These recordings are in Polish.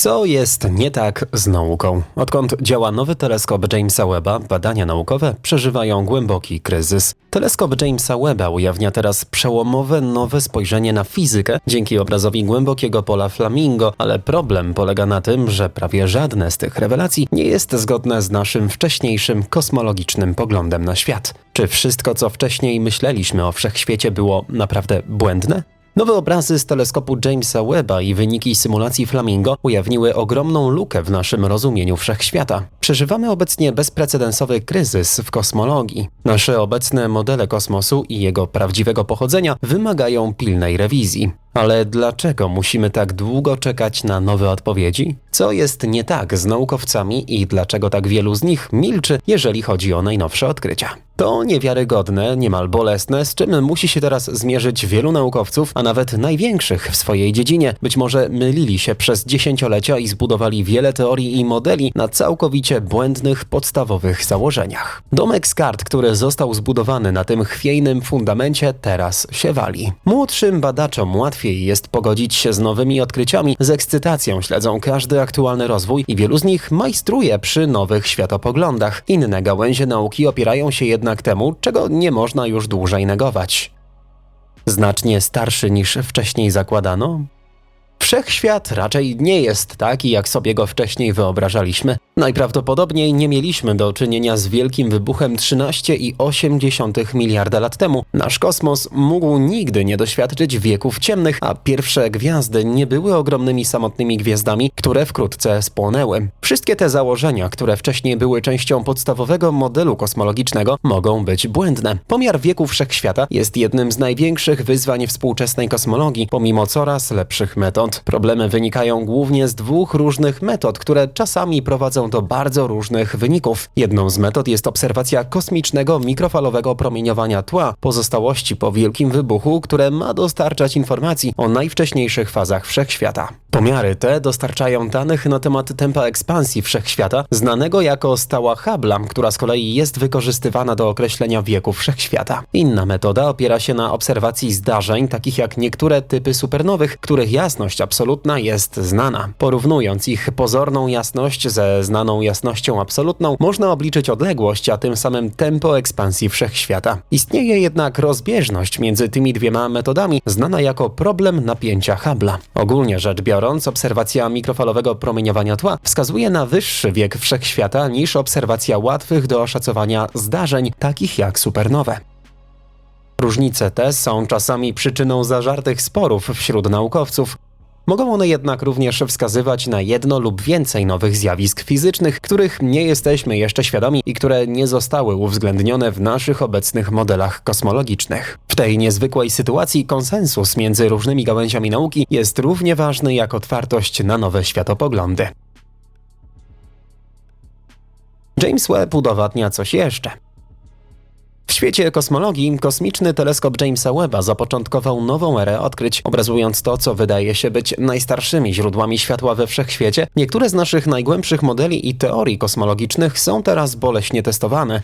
Co jest nie tak z nauką? Odkąd działa nowy teleskop Jamesa Webba, badania naukowe przeżywają głęboki kryzys. Teleskop Jamesa Webba ujawnia teraz przełomowe nowe spojrzenie na fizykę dzięki obrazowi głębokiego pola Flamingo, ale problem polega na tym, że prawie żadne z tych rewelacji nie jest zgodne z naszym wcześniejszym kosmologicznym poglądem na świat. Czy wszystko, co wcześniej myśleliśmy o wszechświecie, było naprawdę błędne? Nowe obrazy z teleskopu Jamesa Webba i wyniki symulacji Flamingo ujawniły ogromną lukę w naszym rozumieniu wszechświata. Przeżywamy obecnie bezprecedensowy kryzys w kosmologii. Nasze obecne modele kosmosu i jego prawdziwego pochodzenia wymagają pilnej rewizji. Ale dlaczego musimy tak długo czekać na nowe odpowiedzi? Co jest nie tak z naukowcami i dlaczego tak wielu z nich milczy, jeżeli chodzi o najnowsze odkrycia? To niewiarygodne, niemal bolesne, z czym musi się teraz zmierzyć wielu naukowców, a nawet największych w swojej dziedzinie. Być może mylili się przez dziesięciolecia i zbudowali wiele teorii i modeli na całkowicie błędnych, podstawowych założeniach. Domek z kart, który został zbudowany na tym chwiejnym fundamencie, teraz się wali. Młodszym badaczom łatwiej jest pogodzić się z nowymi odkryciami, z ekscytacją śledzą każdy aktualny rozwój i wielu z nich majstruje przy nowych światopoglądach. Inne gałęzie nauki opierają się jednak temu, czego nie można już dłużej negować. Znacznie starszy niż wcześniej zakładano? Wszechświat raczej nie jest taki, jak sobie go wcześniej wyobrażaliśmy. Najprawdopodobniej nie mieliśmy do czynienia z wielkim wybuchem 13,8 miliarda lat temu. Nasz kosmos mógł nigdy nie doświadczyć wieków ciemnych, a pierwsze gwiazdy nie były ogromnymi samotnymi gwiazdami, które wkrótce spłonęły. Wszystkie te założenia, które wcześniej były częścią podstawowego modelu kosmologicznego, mogą być błędne. Pomiar wieku wszechświata jest jednym z największych wyzwań współczesnej kosmologii, pomimo coraz lepszych metod. Problemy wynikają głównie z dwóch różnych metod, które czasami prowadzą do bardzo różnych wyników. Jedną z metod jest obserwacja kosmicznego mikrofalowego promieniowania tła, pozostałości po wielkim wybuchu, które ma dostarczać informacji o najwcześniejszych fazach wszechświata. Pomiary te dostarczają danych na temat tempa ekspansji wszechświata, znanego jako stała Hubble'a, która z kolei jest wykorzystywana do określenia wieku wszechświata. Inna metoda opiera się na obserwacji zdarzeń, takich jak niektóre typy supernowych, których jasność absolutna jest znana. Porównując ich pozorną jasność ze znaną jasnością absolutną, można obliczyć odległość, a tym samym tempo ekspansji wszechświata. Istnieje jednak rozbieżność między tymi dwiema metodami, znana jako problem napięcia Hubble'a. Ogólnie rzecz biorąc, obserwacja mikrofalowego promieniowania tła wskazuje na wyższy wiek wszechświata niż obserwacja łatwych do oszacowania zdarzeń, takich jak supernowe. Różnice te są czasami przyczyną zażartych sporów wśród naukowców. Mogą one jednak również wskazywać na jedno lub więcej nowych zjawisk fizycznych, których nie jesteśmy jeszcze świadomi i które nie zostały uwzględnione w naszych obecnych modelach kosmologicznych. W tej niezwykłej sytuacji konsensus między różnymi gałęziami nauki jest równie ważny jak otwartość na nowe światopoglądy. James Webb udowadnia coś jeszcze. W świecie kosmologii kosmiczny teleskop Jamesa Webba zapoczątkował nową erę odkryć, obrazując to, co wydaje się być najstarszymi źródłami światła we wszechświecie. Niektóre z naszych najgłębszych modeli i teorii kosmologicznych są teraz boleśnie testowane.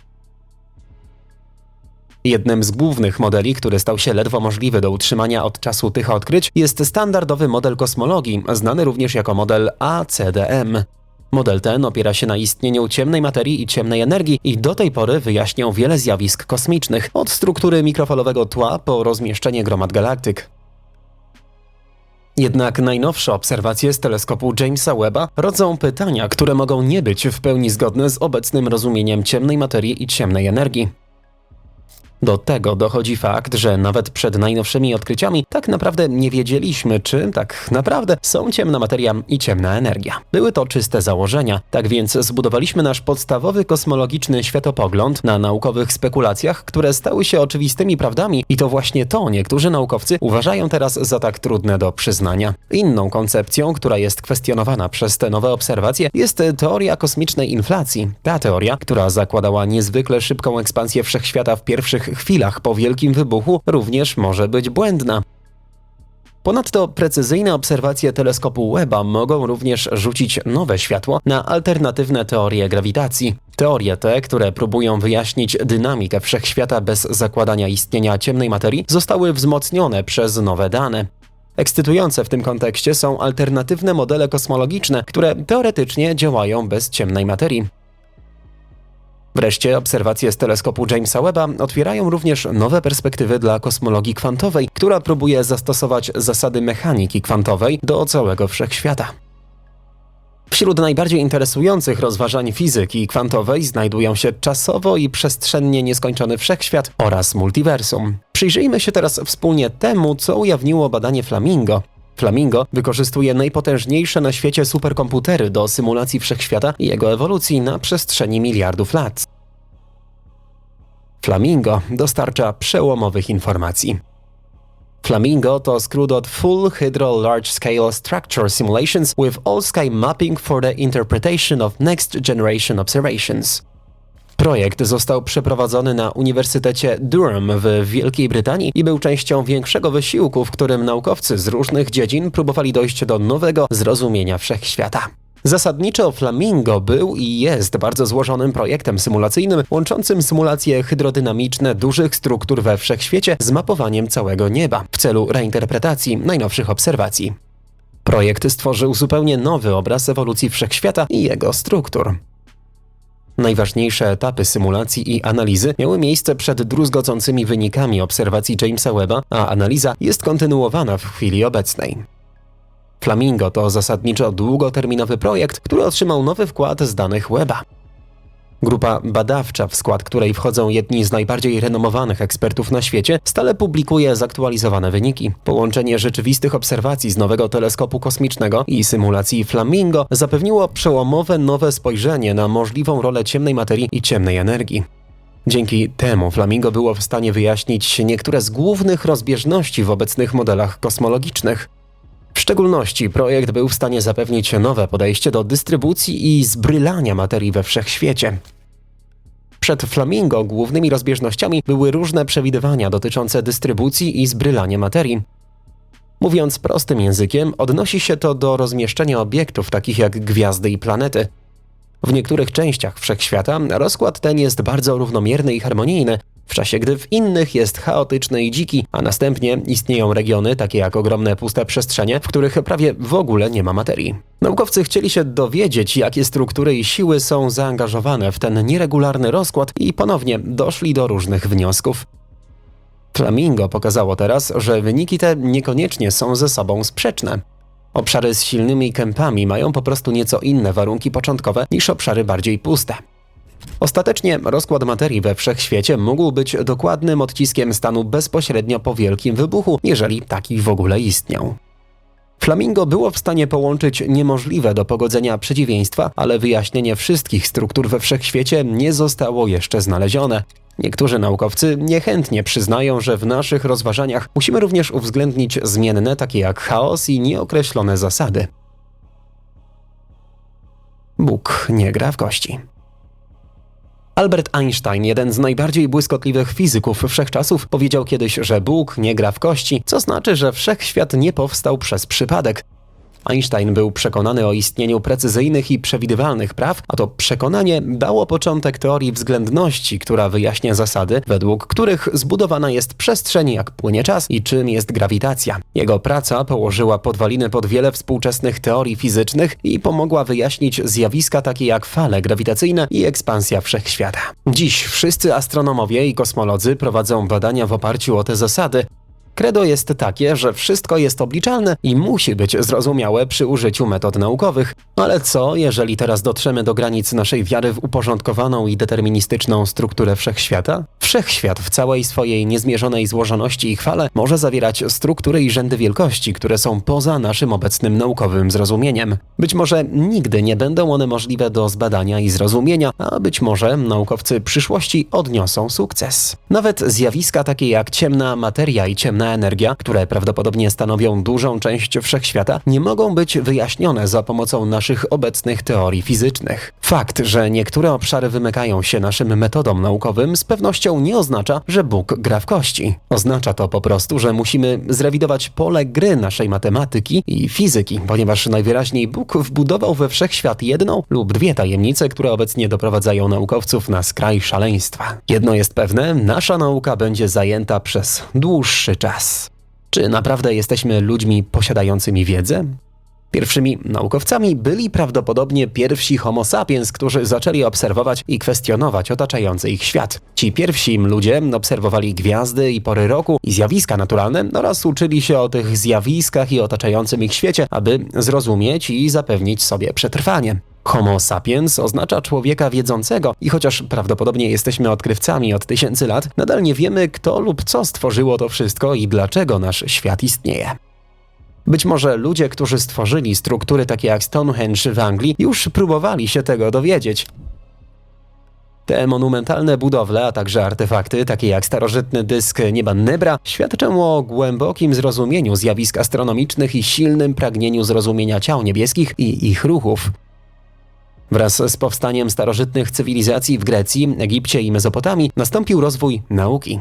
Jednym z głównych modeli, który stał się ledwo możliwy do utrzymania od czasu tych odkryć, jest standardowy model kosmologii, znany również jako model ACDM. Model ten opiera się na istnieniu ciemnej materii i ciemnej energii i do tej pory wyjaśniał wiele zjawisk kosmicznych, od struktury mikrofalowego tła po rozmieszczenie gromad galaktyk. Jednak najnowsze obserwacje z teleskopu Jamesa Webba rodzą pytania, które mogą nie być w pełni zgodne z obecnym rozumieniem ciemnej materii i ciemnej energii. Do tego dochodzi fakt, że nawet przed najnowszymi odkryciami tak naprawdę nie wiedzieliśmy, czy tak naprawdę są ciemna materia i ciemna energia. Były to czyste założenia, tak więc zbudowaliśmy nasz podstawowy kosmologiczny światopogląd na naukowych spekulacjach, które stały się oczywistymi prawdami i to właśnie to niektórzy naukowcy uważają teraz za tak trudne do przyznania. Inną koncepcją, która jest kwestionowana przez te nowe obserwacje, jest teoria kosmicznej inflacji. Ta teoria, która zakładała niezwykle szybką ekspansję wszechświata w pierwszych chwilach po wielkim wybuchu również może być błędna. Ponadto precyzyjne obserwacje teleskopu Webba mogą również rzucić nowe światło na alternatywne teorie grawitacji. Teorie te, które próbują wyjaśnić dynamikę wszechświata bez zakładania istnienia ciemnej materii, zostały wzmocnione przez nowe dane. Ekscytujące w tym kontekście są alternatywne modele kosmologiczne, które teoretycznie działają bez ciemnej materii. Wreszcie obserwacje z teleskopu Jamesa Webba otwierają również nowe perspektywy dla kosmologii kwantowej, która próbuje zastosować zasady mechaniki kwantowej do całego wszechświata. Wśród najbardziej interesujących rozważań fizyki kwantowej znajdują się czasowo i przestrzennie nieskończony wszechświat oraz multiversum. Przyjrzyjmy się teraz wspólnie temu, co ujawniło badanie Flamingo. Flamingo wykorzystuje najpotężniejsze na świecie superkomputery do symulacji wszechświata i jego ewolucji na przestrzeni miliardów lat. Flamingo dostarcza przełomowych informacji. Flamingo to skrót od Full Hydro Large Scale Structure Simulations with All-Sky Mapping for the Interpretation of Next Generation Observations. Projekt został przeprowadzony na Uniwersytecie Durham w Wielkiej Brytanii i był częścią większego wysiłku, w którym naukowcy z różnych dziedzin próbowali dojść do nowego zrozumienia wszechświata. Zasadniczo Flamingo był i jest bardzo złożonym projektem symulacyjnym, łączącym symulacje hydrodynamiczne dużych struktur we wszechświecie z mapowaniem całego nieba w celu reinterpretacji najnowszych obserwacji. Projekt stworzył zupełnie nowy obraz ewolucji wszechświata i jego struktur. Najważniejsze etapy symulacji i analizy miały miejsce przed druzgocącymi wynikami obserwacji Jamesa Webba, a analiza jest kontynuowana w chwili obecnej. Flamingo to zasadniczo długoterminowy projekt, który otrzymał nowy wkład z danych Weba. Grupa badawcza, w skład której wchodzą jedni z najbardziej renomowanych ekspertów na świecie, stale publikuje zaktualizowane wyniki. Połączenie rzeczywistych obserwacji z nowego teleskopu kosmicznego i symulacji Flamingo zapewniło przełomowe nowe spojrzenie na możliwą rolę ciemnej materii i ciemnej energii. Dzięki temu Flamingo było w stanie wyjaśnić niektóre z głównych rozbieżności w obecnych modelach kosmologicznych. W szczególności projekt był w stanie zapewnić nowe podejście do dystrybucji i zbrylania materii we wszechświecie. Przed Flamingo głównymi rozbieżnościami były różne przewidywania dotyczące dystrybucji i zbrylania materii. Mówiąc prostym językiem, odnosi się to do rozmieszczenia obiektów takich jak gwiazdy i planety. W niektórych częściach wszechświata rozkład ten jest bardzo równomierny i harmonijny, w czasie gdy w innych jest chaotyczny i dziki, a następnie istnieją regiony, takie jak ogromne puste przestrzenie, w których prawie w ogóle nie ma materii. Naukowcy chcieli się dowiedzieć, jakie struktury i siły są zaangażowane w ten nieregularny rozkład i ponownie doszli do różnych wniosków. Flamingo pokazało teraz, że wyniki te niekoniecznie są ze sobą sprzeczne. Obszary z silnymi kępami mają po prostu nieco inne warunki początkowe niż obszary bardziej puste. Ostatecznie rozkład materii we wszechświecie mógł być dokładnym odciskiem stanu bezpośrednio po wielkim wybuchu, jeżeli taki w ogóle istniał. Flamingo było w stanie połączyć niemożliwe do pogodzenia przeciwieństwa, ale wyjaśnienie wszystkich struktur we wszechświecie nie zostało jeszcze znalezione. Niektórzy naukowcy niechętnie przyznają, że w naszych rozważaniach musimy również uwzględnić zmienne takie jak chaos i nieokreślone zasady. Bóg nie gra w kości. Albert Einstein, jeden z najbardziej błyskotliwych fizyków wszechczasów, powiedział kiedyś, że Bóg nie gra w kości, co znaczy, że wszechświat nie powstał przez przypadek. Einstein był przekonany o istnieniu precyzyjnych i przewidywalnych praw, a to przekonanie dało początek teorii względności, która wyjaśnia zasady, według których zbudowana jest przestrzeń, jak płynie czas i czym jest grawitacja. Jego praca położyła podwaliny pod wiele współczesnych teorii fizycznych i pomogła wyjaśnić zjawiska takie jak fale grawitacyjne i ekspansja wszechświata. Dziś wszyscy astronomowie i kosmolodzy prowadzą badania w oparciu o te zasady, Credo jest takie, że wszystko jest obliczalne i musi być zrozumiałe przy użyciu metod naukowych. Ale co, jeżeli teraz dotrzemy do granic naszej wiary w uporządkowaną i deterministyczną strukturę wszechświata? Wszechświat w całej swojej niezmierzonej złożoności i chwale może zawierać struktury i rzędy wielkości, które są poza naszym obecnym naukowym zrozumieniem. Być może nigdy nie będą one możliwe do zbadania i zrozumienia, a być może naukowcy przyszłości odniosą sukces. Nawet zjawiska takie jak ciemna materia i ciemna energia, które prawdopodobnie stanowią dużą część wszechświata, nie mogą być wyjaśnione za pomocą naszych obecnych teorii fizycznych. Fakt, że niektóre obszary wymykają się naszym metodom naukowym, z pewnością nie oznacza, że Bóg gra w kości. Oznacza to po prostu, że musimy zrewidować pole gry naszej matematyki i fizyki, ponieważ najwyraźniej Bóg wbudował we wszechświat jedną lub dwie tajemnice, które obecnie doprowadzają naukowców na skraj szaleństwa. Jedno jest pewne, nasza nauka będzie zajęta przez dłuższy czas. Czy naprawdę jesteśmy ludźmi posiadającymi wiedzę? Pierwszymi naukowcami byli prawdopodobnie pierwsi Homo sapiens, którzy zaczęli obserwować i kwestionować otaczający ich świat. Ci pierwsi ludzie obserwowali gwiazdy i pory roku i zjawiska naturalne oraz uczyli się o tych zjawiskach i otaczającym ich świecie, aby zrozumieć i zapewnić sobie przetrwanie. Homo sapiens oznacza człowieka wiedzącego i chociaż prawdopodobnie jesteśmy odkrywcami od tysięcy lat, nadal nie wiemy kto lub co stworzyło to wszystko i dlaczego nasz świat istnieje. Być może ludzie, którzy stworzyli struktury takie jak Stonehenge w Anglii, już próbowali się tego dowiedzieć. Te monumentalne budowle, a także artefakty, takie jak starożytny dysk nieba Nebra, świadczą o głębokim zrozumieniu zjawisk astronomicznych i silnym pragnieniu zrozumienia ciał niebieskich i ich ruchów. Wraz z powstaniem starożytnych cywilizacji w Grecji, Egipcie i Mezopotamii nastąpił rozwój nauki.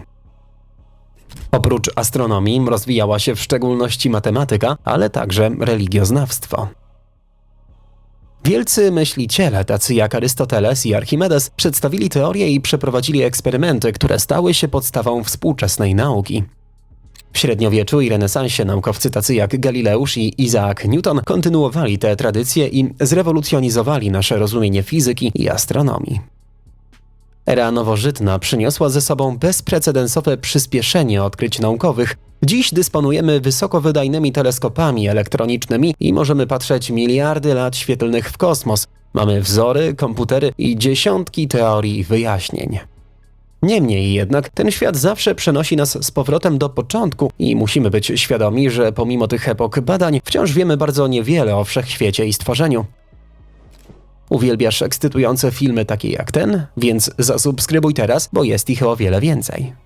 Oprócz astronomii rozwijała się w szczególności matematyka, ale także religioznawstwo. Wielcy myśliciele, tacy jak Arystoteles i Archimedes, przedstawili teorie i przeprowadzili eksperymenty, które stały się podstawą współczesnej nauki. W średniowieczu i renesansie naukowcy tacy jak Galileusz i Isaac Newton kontynuowali te tradycje i zrewolucjonizowali nasze rozumienie fizyki i astronomii. Era nowożytna przyniosła ze sobą bezprecedensowe przyspieszenie odkryć naukowych. Dziś dysponujemy wysokowydajnymi teleskopami elektronicznymi i możemy patrzeć miliardy lat świetlnych w kosmos. Mamy wzory, komputery i dziesiątki teorii wyjaśnień. Niemniej jednak ten świat zawsze przenosi nas z powrotem do początku i musimy być świadomi, że pomimo tych epok badań wciąż wiemy bardzo niewiele o wszechświecie i stworzeniu. Uwielbiasz ekscytujące filmy takie jak ten? Więc zasubskrybuj teraz, bo jest ich o wiele więcej.